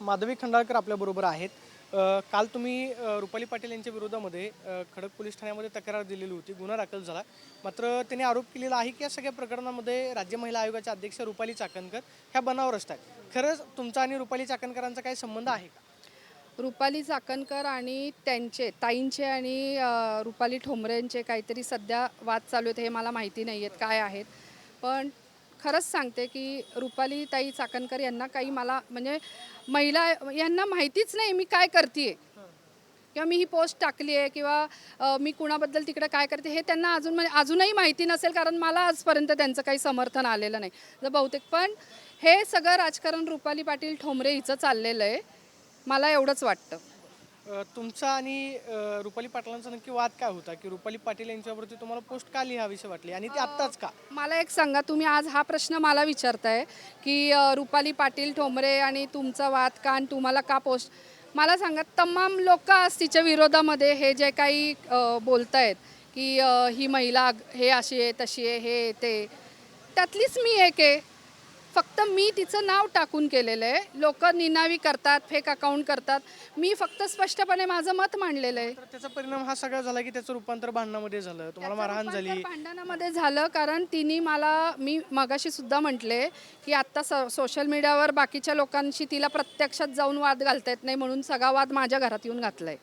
माधवी खंडाळकर आपल्याबरोबर आहेत. काल तुम्ही रुपाली पाटील यांच्या विरोधामध्ये खडक पोलीस ठाण्यामध्ये तक्रार दिलेली होती. गुन्हा दाखल झाला. मात्र त्यांनी आरोप केलेला आहे की या सगळ्या प्रकरणामध्ये राज्य महिला आयोगाच्या अध्यक्ष रुपाली चाकणकर ह्या बनावर असतात खरंच तुमचा आणि रुपाली चाकणकरांचा काही संबंध आहे का? रुपाली चाकणकर आणि त्यांचे ताईंचे आणि रुपाली ठोंबरेंचे काहीतरी सध्या वाद चालू आहेत हे मला माहिती नाही आहेत काय आहेत. पण खरंच सांगते की रुपाली ताई चाकणकर यांना काही मला म्हणजे महिला यांना माहितीच नाही मी काय करते किंवा मी ही पोस्ट टाकली आहे किंवा मी कुणाबद्दल तिकडे काय करते हे त्यांना अजून म्हणजे अजूनही माहिती नसेल कारण मला आजपर्यंत त्यांचं काही समर्थन आलेलं नाही. जर बहुतेक पण हे सगळं राजकारण रुपाली पाटील ठोंबरे हिचं चाललेलं आहे. मला एवढंच वाटतं. तुमचा आणि रुपाली पाटलांचा नक्की वाद काय होता? की रुपाली पाटील यांच्यावरती तुम्हाला पोस्ट का लिहावीशी वाटली? आणि ती आत्ताच का? मला एक सांगा तुम्ही आज हा प्रश्न मला विचारताय की रुपाली पाटील ठोंबरे आणि तुमचा वाद का आणि तुम्हाला का पोस्ट? मला सांगा तमाम लोक आज तिच्या विरोधामध्ये हे जे काही अ, बोलतायत की ही महिला हे अशी आहे तशी आहे हे ते त्यातलीच मी एक आहे. फक्त मी तिचं नाव टाकून केलेलं आहे. लोक निनावी करतात फेक अकाउंट करतात. मी फक्त स्पष्टपणे माझं मत मांडलेलं आहे. तर त्याचा परिणाम हा सगळा झाला की त्याचं रूपांतर भांडणामध्ये झालं? तुम्हाला मारहाण झाली? भांडणामध्ये झालं कारण तिने मला मी मगाशी सुद्धा म्हटले की आत्ता स सोशल मीडियावर बाकीच्या लोकांशी तिला प्रत्यक्षात जाऊन वाद घालता येत नाही म्हणून सगळा वाद माझ्या घरात येऊन घातलाय.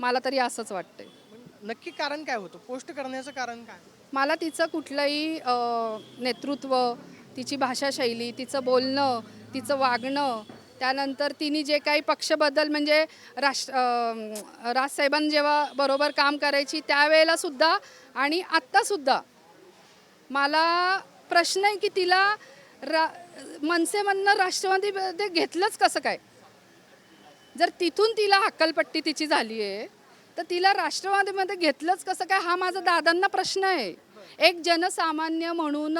मला तरी असंच वाटतंय. नक्की कारण काय होतं? पोस्ट करण्याचं कारण काय? मला तिचं कुठलंही अं, नेतृत्व तिची भाषाशैली तिचं बोलणं तिचं वागणं. त्यानंतर तिने जे काही पक्षबद्दल म्हणजे राष्ट्र अं, राजसाहेबां जेव्हा बरोबर काम करायची त्यावेळेलासुद्धा आणि आत्तासुद्धा मला प्रश्न आहे की तिला रा मनसेमधनं राष्ट्रवादीमध्ये घेतलंच कसं काय? जर तिथून तिला हक्कलपट्टी तिची झाली आहे तर तिला राष्ट्रवादीमध्ये घेतलंच कसं काय? हा माझा दादांना प्रश्न आहे. एक जनसामान्य म्हणून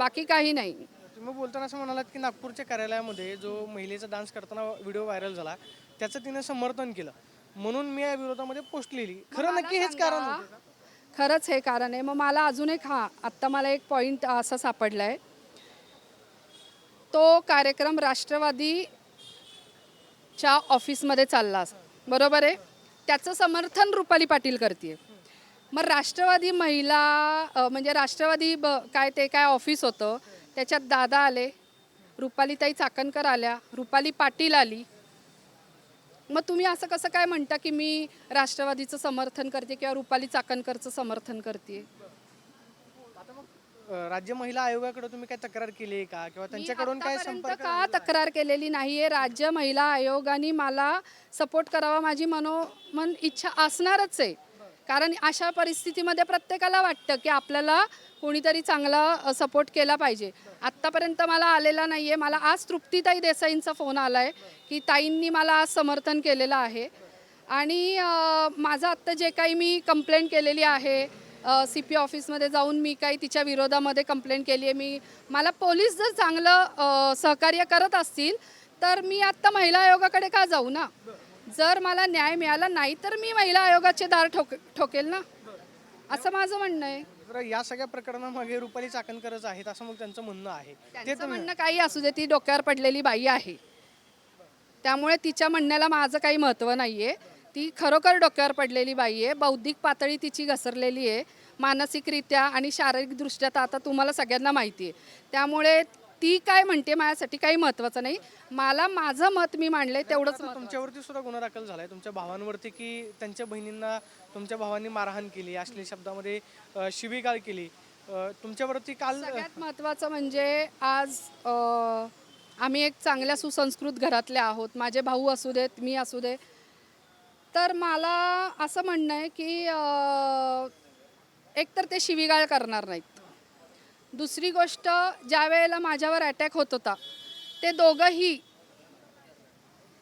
बाकी काही नाही. तुम्ही बोलताना असं म्हणालात की नागपूरच्या कार्यालयामध्ये जो महिलेचा डान्स करताना व्हिडिओ व्हायरल झाला त्याचं तिने समर्थन केलं. म्हणून मी या विरोधामध्ये पोस्ट लिहिली. खरं नक्की हेच कारण होतं का? खरंच हे कारण आहे. मग मला अजून एक हा आत्ता मला एक पॉईंट असा सापडला आहे तो कार्यक्रम राष्ट्रवादीच्या ऑफिसमध्ये चालला. अस- बरोबर आहे? त्याचं समर्थन रुपाली पाटील करते मग राष्ट्रवादी महिला म्हणजे राष्ट्रवादी ब काय ते काय ऑफिस होतं त्याच्यात दादा आले रुपालीताई चाकणकर आल्या रुपाली पाटील आली. मग तुम्ही असं कसं काय म्हणता की मी राष्ट्रवादीचं समर्थन करते किंवा रुपाली चाकणकरचं समर्थन करते? राज्य महिला आयोगाकडे तुम्ही काय तक्रार केली का? किंवा त्यांच्याकडून काय संपर्क का तक्रार केलेली नाहीये. राज्य महिला आयोगाने मला सपोर्ट करावा माझी मनोमन इच्छा असणारच आहे. कारण अशा परिस्थितीमध्ये प्रत्येकाला वाटतं की आपल्याला कोणीतरी चांगला सपोर्ट केला पाहिजे. आत्तापर्यंत मला आलेला नाही आहे मला आज तृप्तीताई देसाईंचा फोन आला आहे की ताईंनी मला आज समर्थन केलेलं आहे. आणि माझं आत्ता जे काही मी कंप्लेंट केलेली आहे सी पी ऑफिसमध्ये जाऊन मी काही तिच्या विरोधामध्ये कंप्लेंट केली आहे मी मला पोलीस जर चांगलं सहकार्य करत असतील तर मी आत्ता महिला आयोगाकडे का जाऊ ना? जर मला न्याय मिळाला नाही तर मी महिला आयोगाचे दार ठोक ठोकेल ना? असं माझं म्हणणं आहे. तर या सगळ्या प्रकरणामागे रुपाली चाकणकरच आहेत असं मग त्यांचं म्हणणं आहे. ते त्यांचं तुम्ही म्हणणं काही असू दे ती डोक्यावर पडलेली बाई आहे. त्यामुळे तिच्या म्हणण्याला माझं काही महत्त्व नाही आहे ती खरोखर डोक्यावर पडलेली बाई आहे बौद्धिक पातळी तिची घसरलेली आहे मानसिकरित्या आणि शारीरिकदृष्ट्या तर आता तुम्हाला सगळ्यांना माहिती आहे. त्यामुळे ती काय म्हणते माझ्यासाठी काही महत्त्वाचं नाही. मला माझं मत मी मांडलंय तेवढंच तुमच्यावरती सुद्धा गुन्हा दाखल झालाय. तुमच्या भावांवरती की त्यांच्या बहिणींना तुमच्या भावांनी मारहाण केली असलेल्या शब्दामध्ये अं, शिवीगाळ केली. अं, तुमच्यावरती काल सगळ्यात महत्त्वाचं म्हणजे आज अ, आम्ही एक चांगल्या सुसंस्कृत घरातले आहोत. माझे भाऊ असू देत मी असू दे. तर मला असं म्हणणं आहे की अ, एकतर ते शिवीगाळ करणार नाहीत. दुसरी गोष्ट ज्या वेळेला माझ्यावर अटॅक होत होता ते दोघंही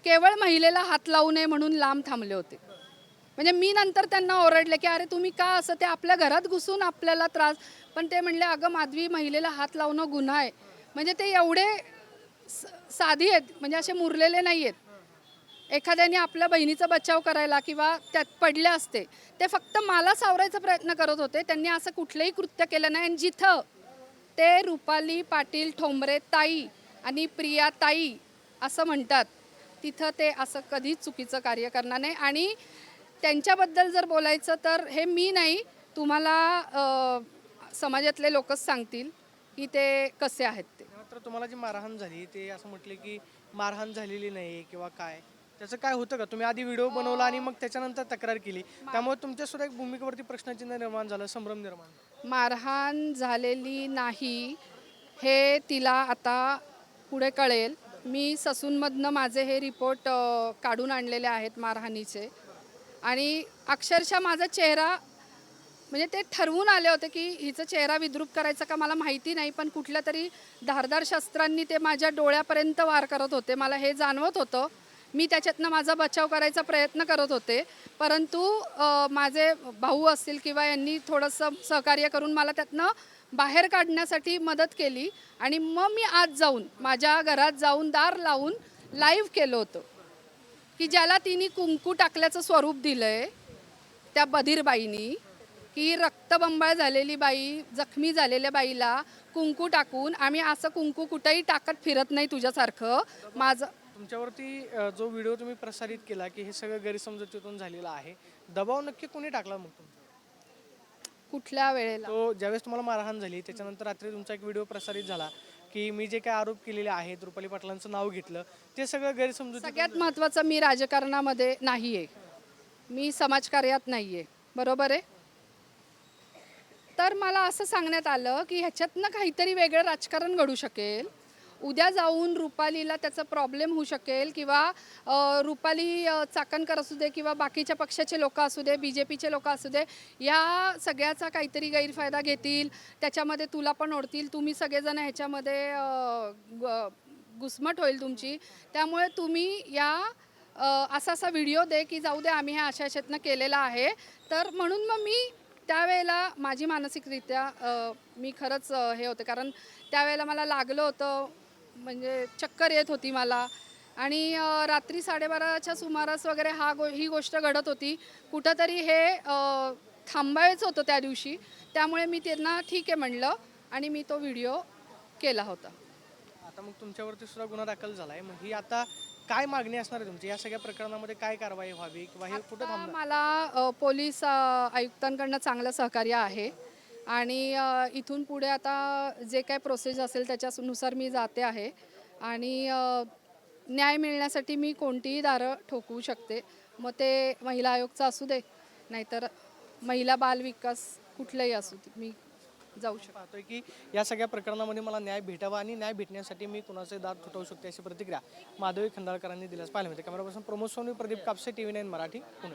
केवळ महिलेला हात लावू नये म्हणून लांब थांबले होते. म्हणजे मी नंतर त्यांना ओरडले की अरे तुम्ही का असं? ते आपल्या घरात घुसून आपल्याला त्रास पण ते म्हणले अगं माधवी महिलेला हात लावणं गुन्हा आहे. म्हणजे ते एवढे स- साधी आहेत. म्हणजे असे मुरलेले नाही आहेत. एखाद्याने आपल्या बहिणीचा बचाव करायला किंवा त्यात पडले असते ते फक्त मला सावरायचा प्रयत्न करत होते. त्यांनी असं कुठलंही कृत्य केलं नाही. आणि जिथं ते रुपाली पाटील ठोंबरे ताई आणि प्रियाताई असं म्हणतात. तिथं ते असं कधीच चुकीचं कार्य करणार नाही. आणि त्यांच्याबद्दल जर बोलायचं तर हे मी नाही तुम्हाला समाजातले लोकच सांगतील की ते कसे आहेत ते. तुम्हाला जी मारहाण झाली ते असं म्हटले की मारहाण झालेली नाही किंवा काय? त्याचं काय होतं का? तुम्ही आधी व्हिडिओ बनवला आणि मग त्याच्यानंतर तक्रार केली. त्यामुळे तुमच्या सुद्धा एक भूमिकेवरती प्रश्नचिन्ह निर्माण झालं संभ्रम निर्माण मारहाण झालेली नाही हे तिला आता पुढे कळेल. मी ससूनमधनं माझे हे रिपोर्ट काढून आणलेले आहेत मारहाणीचे. आणि अक्षरशः माझा चेहरा म्हणजे ते ठरवून आले होते की हिचा चेहरा विद्रूप करायचा का मला माहिती नाही पण कुठल्या तरी धारदार शस्त्रांनी ते माझ्या डोळ्यापर्यंत वार करत होते. मला हे जाणवत होतं. मी त्याच्यातनं माझा बचाव करायचा प्रयत्न करत होते. परंतु माझे भाऊ असतील किंवा यांनी थोडंसं सहकार्य करून मला त्यातनं बाहेर काढण्यासाठी मदत केली आणि मग मी आज जाऊन माझ्या घरात जाऊन दार लावून लाईव्ह केलं होतं. की ज्याला तिने कुंकू टाकल्याचं स्वरूप दिलं आहे त्या बधीरबाईनी की रक्तबंबाळ झालेली बाई जखमी झालेल्या बाईला कुंकू टाकून आम्ही असं कुंकू कुठंही टाकत फिरत नाही तुझ्यासारखं. माझं तुमच्यावरती अ, जो व्हिडिओ तुम्ही प्रसारित केला की हे सगळं गैरसमजुतीतून झालेलं आहे दबाव नक्की कोणी टाकला मग तुमचा? कुठल्या वेळेला? तो ज्यावेळेस तुम्हाला मारहाण झाली त्याच्यानंतर रात्री तुमचा एक व्हिडिओ प्रसारित झाला की मी जे काय आरोप केलेले आहेत रुपाली पाटलांचं नाव घेतलं ते सगळं गैरसमजुती सगळ्यात महत्त्वाचं मी राजकारणामध्ये नाही आहे मी समाजकार्यात नाही आहे बरोबर आहे? तर मला असं सांगण्यात आलं की ह्याच्यातनं काहीतरी वेगळं राजकारण घडू शकेल. उद्या जाऊन रुपालीला त्याचा प्रॉब्लेम होऊ शकेल किंवा रुपाली चाकणकर असू दे किंवा बाकीच्या पक्षाचे लोक असू दे बी जे पीचे लोक असू दे या सगळ्याचा काहीतरी गैरफायदा घेतील. त्याच्यामध्ये तुला पण ओढतील. तुम्ही सगळेजण ह्याच्यामध्ये घुसमट होईल तुमची. त्यामुळे तुम्ही या असा असा व्हिडिओ दे की जाऊ दे आम्ही ह्या अशा अशातनं केलेला आहे. तर म्हणून मग मी त्यावेळेला माझी मानसिकरित्या मी खरंच हे होते. कारण त्यावेळेला मला लागलं होतं म्हणजे चक्कर येत होती मला. आणि रात्री साडेबाराच्या सुमारास वगैरे हा गो ही गोष्ट घडत होती. कुठंतरी हे थांबायचं होतं त्या दिवशी. त्यामुळे मी त्यांना ठीक आहे म्हणलं आणि मी तो व्हिडिओ केला होता. आता मग तुमच्यावरती सुद्धा गुन्हा दाखल झालाय. मग ही आता काय मागणी असणार आहे तुमची? या सगळ्या प्रकरणामध्ये काय कारवाई व्हावी किंवा हे कुठं मला पोलीस आयुक्तांकडनं चांगलं सहकार्य आहे. आणि इथून पुढे आता जे काय प्रोसेस असेल त्याच्यानुसार मी जाते आहे. आणि न्याय मिळण्यासाठी मी कोणतीही दारं ठोकवू शकते. मग ते महिला आयोगचं असू दे नाहीतर महिला बाल विकास कुठलंही असू दे मी जाऊ शकते. पाहतोय की या सगळ्या प्रकरणामध्ये मला न्याय भेटावा आणि न्याय भेटण्यासाठी मी कुणाचे दार थुटवू शकते अशी प्रतिक्रिया माधवी खंडाळकरांनी दिल्यास पाहायला मिळते. Cameraperson Pramod Soni Pradeep Kapse T V nine Marathi Pune.